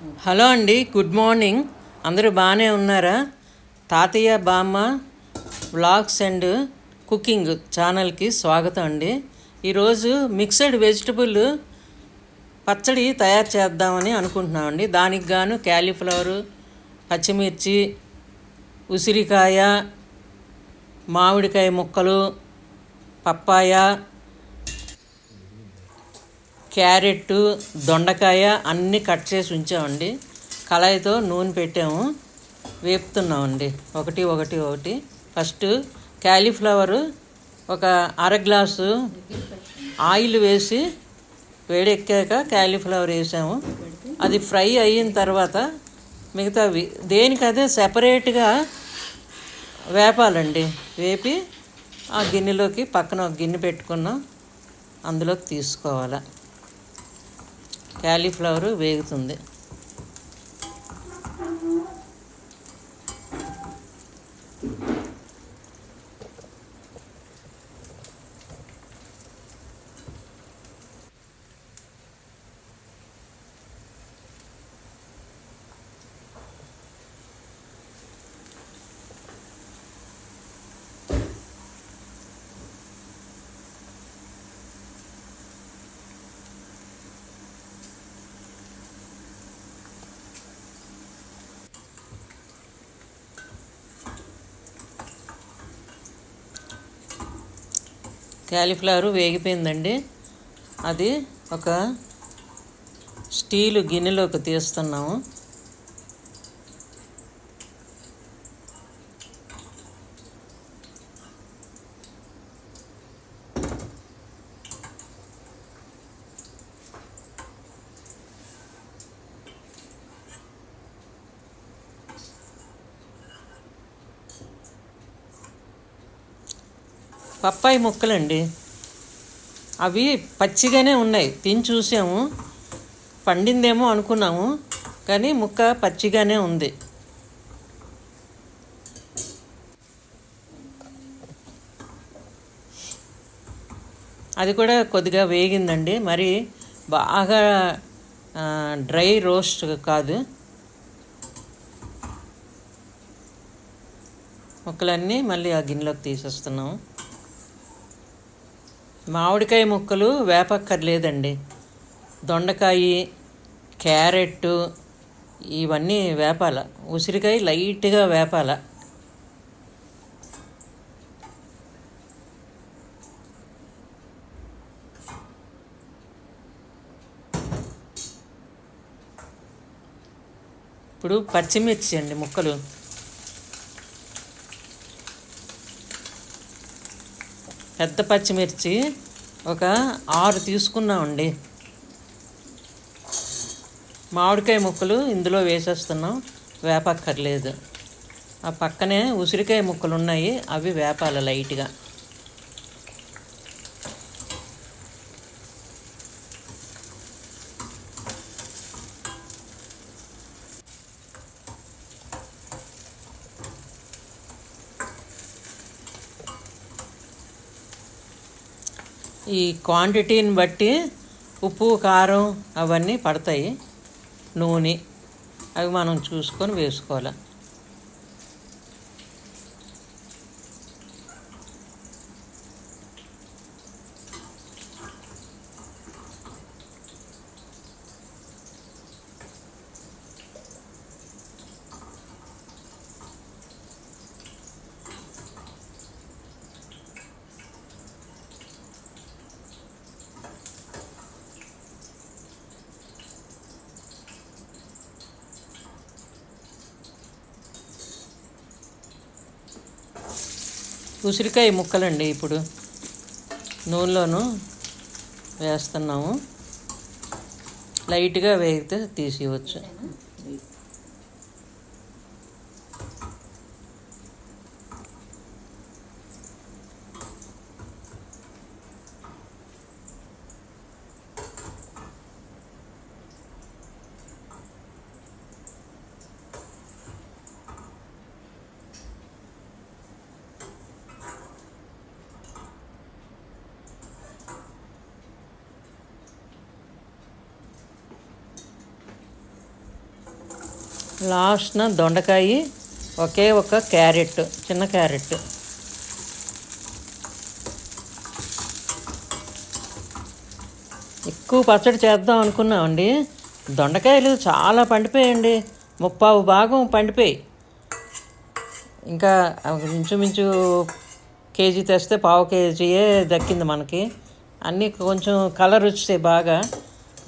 Hello అండి good morning. అందరూ బాగానే ఉన్నారా? తాతయ్య బామ్మ వ్లాగ్స్ అండ్ కుకింగ్ ఛానల్కి స్వాగతం అండి. ఈరోజు మిక్సడ్ వెజిటబుల్ పచ్చడి తయారు చేద్దామని అనుకుంటున్నామండి దానికి గాను క్యాలీఫ్లవరు పచ్చిమిర్చి ఉసిరికాయ మామిడికాయ ముక్కలు పప్పాయ క్యారెట్ దొండకాయ అన్నీ కట్ చేసి ఉంచామండి. కళాయితో నూనె పెట్టాము. వేపుతున్నామండి. ఒకటి ఒకటి ఒకటి. ఫస్ట్ క్యాలీఫ్లవరు ఒక అర గ్లాసు ఆయిల్ వేసి వేడెక్కాక క్యాలీఫ్లవర్ వేసాము. అది ఫ్రై అయిన తర్వాత మిగతావి దేనికదే సెపరేట్గా వేపాలండి వేపి ఆ గిన్నెలోకి పక్కన ఒక గిన్నె పెట్టుకున్నాం. అందులోకి తీసుకోవాలి. క్యాలీఫ్లవర్ వేగుతుంది. క్యాలీఫ్లవర్ వేగిపోయిందండి. అది ఒక స్టీలు గిన్నెలోకి తీస్తున్నాము. పప్పాయి ముక్కలండి. అవి పచ్చిగానే ఉన్నాయి. తిని చూసాము. పండిందేమో అనుకున్నాము. కానీ ముక్క పచ్చిగానే ఉంది. అది కూడా కొద్దిగా వేగిందండి. మరి బాగా డ్రై రోస్ట్ కాదు. ముక్కలన్నీ మళ్ళీ ఆ గిన్నెలోకి తీసేస్తున్నాము. మామిడికాయ ముక్కలు వేపక్కర్లేదండి. దొండకాయ క్యారెట్ ఇవన్నీ వేపాల. ఉసిరికాయ లైట్గా వేపాల. ఇప్పుడు పచ్చిమిర్చి అండి ముక్కలు. పెద్ద పచ్చిమిర్చి ఒక ఆరు తీసుకున్నామండి. మామిడికాయ ముక్కలు ఇందులో వేసేస్తున్నాం వేపక్కర్లేదు. ఆ పక్కనే ఉసిరికాయ ముక్కలు ఉన్నాయి అవి వేపాలి లైట్గా. ఈ క్వాంటిటీని బట్టి ఉప్పు కారం అవన్నీ పడతాయి. నూనె అవి మనం చూసుకొని వేసుకోవాలి. ఉసిరికాయ ముక్కలండి ఇప్పుడు. నూనెలోను వేస్తున్నాము. లైట్గా వేగితే తీసేయవచ్చు. లాస్ట్న దొండకాయ ఒకే ఒక క్యారెట్ చిన్న క్యారెట్. ఎక్కువ పచ్చడి చేద్దాం అనుకున్నామండి. దొండకాయలు చాలా పండిపోయాయండి ముప్పావు భాగం పండిపోయి. ఇంకా ఇంచుమించు కేజీ తెస్తే పావు కేజీయే దక్కింది మనకి. అన్నీ కొంచెం కలర్ వచ్చాయి బాగా.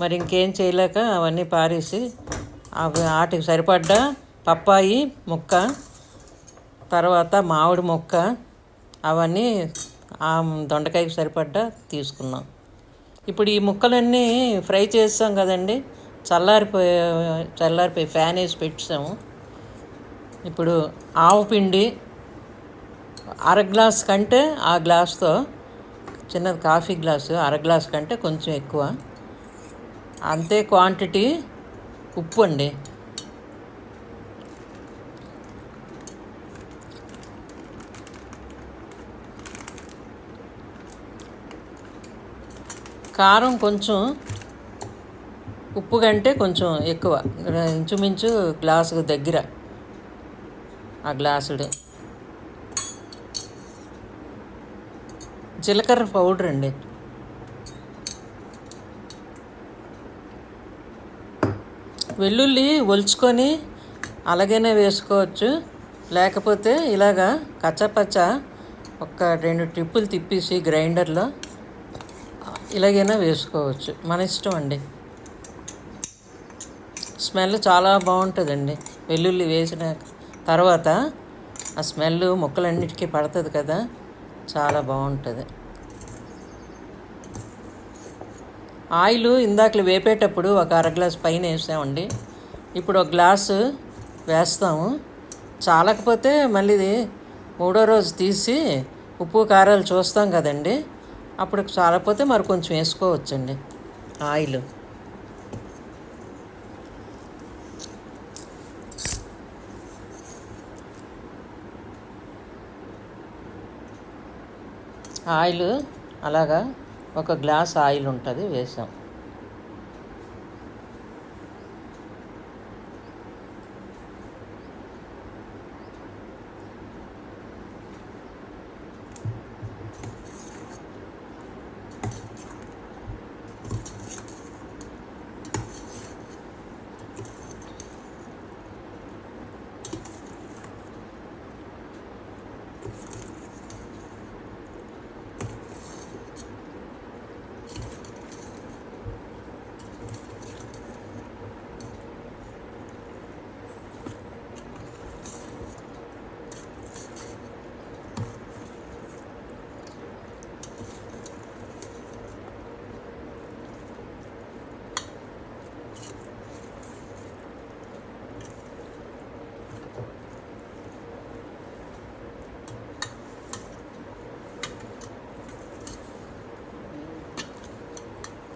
మరి ఇంకేం చేయలేక అవన్నీ పారేసి వాటికి సరిపడ్డ పప్పాయి ముక్క తర్వాత మామిడి ముక్క అవన్నీ ఆ దొండకాయకి సరిపడ్డ తీసుకున్నాం. ఇప్పుడు ఈ ముక్కలన్నీ ఫ్రై చేస్తాం కదండి. చల్లారిపోయి చల్లారిపోయి ఫ్యాన్ వేసి పెట్టాము. ఇప్పుడు ఆవు పిండి అర గ్లాస్ కంటే ఆ గ్లాస్తో చిన్నది కాఫీ గ్లాసు అర గ్లాస్ కంటే కొంచెం ఎక్కువ. అంతే క్వాంటిటీ ఉప్పు అండి కారం కొంచెం ఉప్పు కంటే కొంచెం ఎక్కువ. ఇంచుమించు గ్లాసుకు దగ్గర. ఆ గ్లాసుడు. జీలకర్ర పౌడర్ అండి. వెల్లుల్లి ఒలుచుకొని అలాగనే వేసుకోవచ్చు. లేకపోతే ఇలాగా కచ్చపచ్చ ఒక రెండు ట్రిప్పులు తిప్పేసి గ్రైండర్లో ఇలాగైనా వేసుకోవచ్చు. మన ఇష్టం అండి. స్మెల్ చాలా బాగుంటుందండి. వెల్లుల్లి వేసిన తర్వాత ఆ స్మెల్ మొక్కలన్నిటికీ పడుతుంది కదా చాలా బాగుంటుంది. ఆయిల్ ఇందాకలు వేపేటప్పుడు ఒక అర గ్లాస్ పైన వేసామండి. ఇప్పుడు ఒక గ్లాసు వేస్తాము. చాలకపోతే మళ్ళీ మూడో రోజు తీసి ఉప్పు కారాలు చూస్తాం కదండి. అప్పుడు చాలకపోతే మరి కొంచెం వేసుకోవచ్చండి ఆయిల్. ఆయిల్ అలాగా ఒక గ్లాస్ ఆయిల్ ఉంటుంది వేసాం.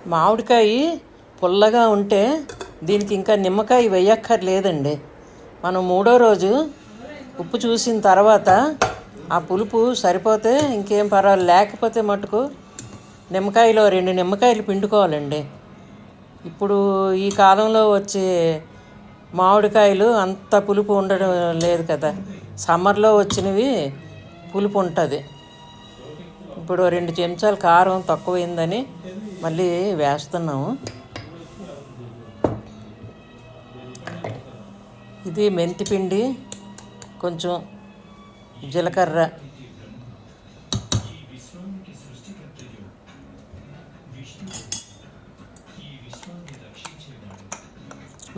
మామిడికాయ పుల్లగా ఉంటే దీనికి ఇంకా నిమ్మకాయ వేయక్కర్లేదండి. మనం మూడో రోజు ఉప్పు చూసిన తర్వాత ఆ పులుపు సరిపోతే ఇంకేం పర్వాలేదు. లేకపోతే మటుకు నిమ్మకాయలో రెండు నిమ్మకాయలు పిండుకోవాలండి. ఇప్పుడు ఈ కాలంలో వచ్చే మామిడికాయలు అంత పులుపు ఉండడం లేదు కదా. సమ్మర్లో వచ్చినవి పులుపు ఉంటుంది. ఇప్పుడు రెండు చెంచాలు కారం తక్కువైందని మళ్ళీ వేస్తున్నాము. ఇది మెంతిపిండి కొంచెం జీలకర్ర.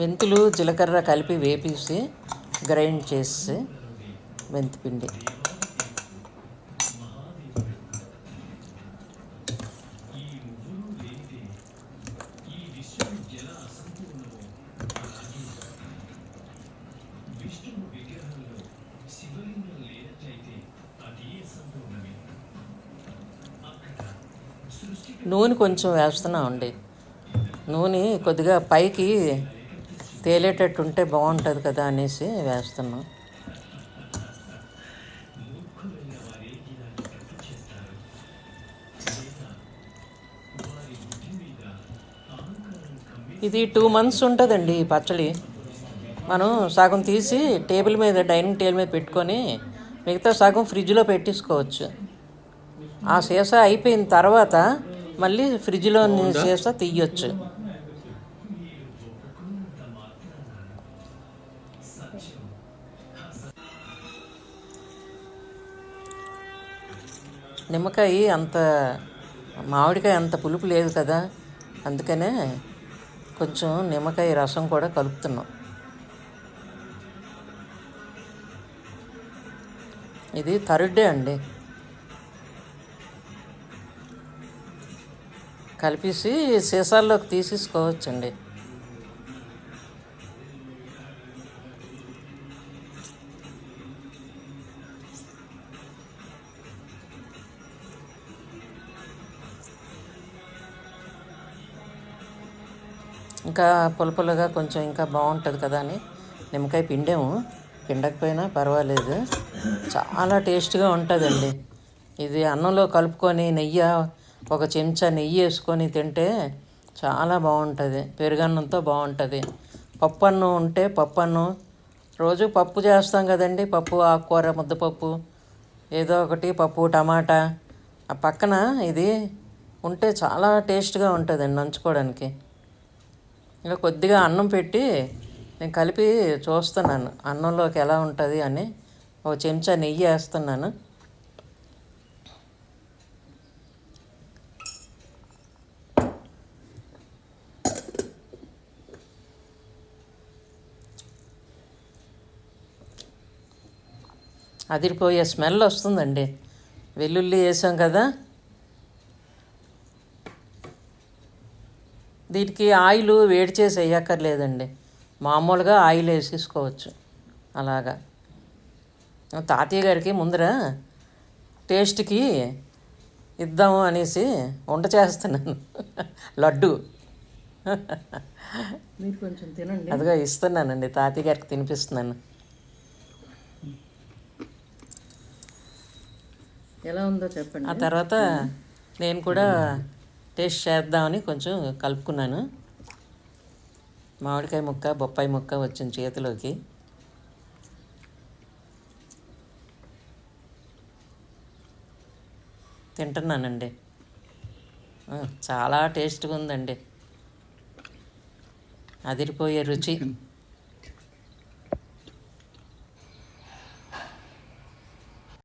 మెంతులు జీలకర్ర కలిపి వేపేసి గ్రైండ్ చేసి మెంతిపిండి. నూనె కొంచెం వేస్తున్నామండి నూనె కొద్దిగా పైకి తేలేటట్టు ఉంటే బాగుంటుంది కదా అనేసి వేస్తున్నాం. ఇది టూ మంత్స్ ఉంటుందండి ఈ పచ్చడి. మనం సగం తీసి టేబుల్ మీద డైనింగ్ టేబుల్ మీద పెట్టుకొని మిగతా సగం ఫ్రిడ్జ్లో పెట్టేసుకోవచ్చు. ఆ సీసా అయిపోయిన తర్వాత మళ్ళీ ఫ్రిడ్జ్లో సీసా తీయొచ్చు. నిమ్మకాయ అంత మామిడికాయ అంత పులుపు లేదు కదా అందుకనే కొంచెం నిమ్మకాయ రసం కూడా కలుపుతున్నాం. ఇది థర్డ్ డే అండి. కలిపేసి సీసాల్లోకి తీసేసుకోవచ్చండి. ఇంకా పులపులుగా కొంచెం ఇంకా బాగుంటుంది కదా అని నిమ్మకాయ పిండాము. పిండకపోయినా పర్వాలేదు. చాలా టేస్ట్గా ఉంటుందండి. ఇది అన్నంలో కలుపుకొని నెయ్యి ఒక చెంచా నెయ్యి వేసుకొని తింటే చాలా బాగుంటుంది. పెరుగన్నంతో బాగుంటుంది. పప్పు అన్నం ఉంటే పప్పు అన్నం రోజు పప్పు చేస్తాం కదండి. పప్పు ఆకుకూర ముద్దపప్పు ఏదో ఒకటి పప్పు టమాటా. ఆ పక్కన ఇది ఉంటే చాలా టేస్ట్గా ఉంటుందండి నంచుకోవడానికి. ఇంకా కొద్దిగా అన్నం పెట్టి నేను కలిపి చూస్తున్నాను. అన్నంలోకి ఎలా ఉంటుంది అని ఒక చెంచా నెయ్యి వేస్తున్నాను. అదిరిపోయే స్మెల్ వస్తుందండి. వెల్లుల్లి వేసాం కదా. దీనికి ఆయిల్ వేడి చేసి వేయక్కర్లేదండి. మామూలుగా ఆయిల్ వేసేసుకోవచ్చు. అలాగా. తాతయ్య గారికి ముందర టేస్ట్కి ఇద్దాము అనేసి వంట చేస్తున్నాను. లడ్డు. మీరు కొంచెం తినండి. అదిగో ఇస్తున్నానండి. తాతయ్య గారికి తినిపిస్తున్నాను. ఎలా ఉందో చెప్పండి. ఆ తర్వాత నేను కూడా టేస్ట్ చేద్దామని కొంచెం కలుపుకున్నాను. మామిడికాయ ముక్క బొప్పాయి ముక్క వచ్చింది చేతిలోకి. తింటున్నానండి. చాలా టేస్ట్గా ఉందండి. అదిరిపోయే రుచి.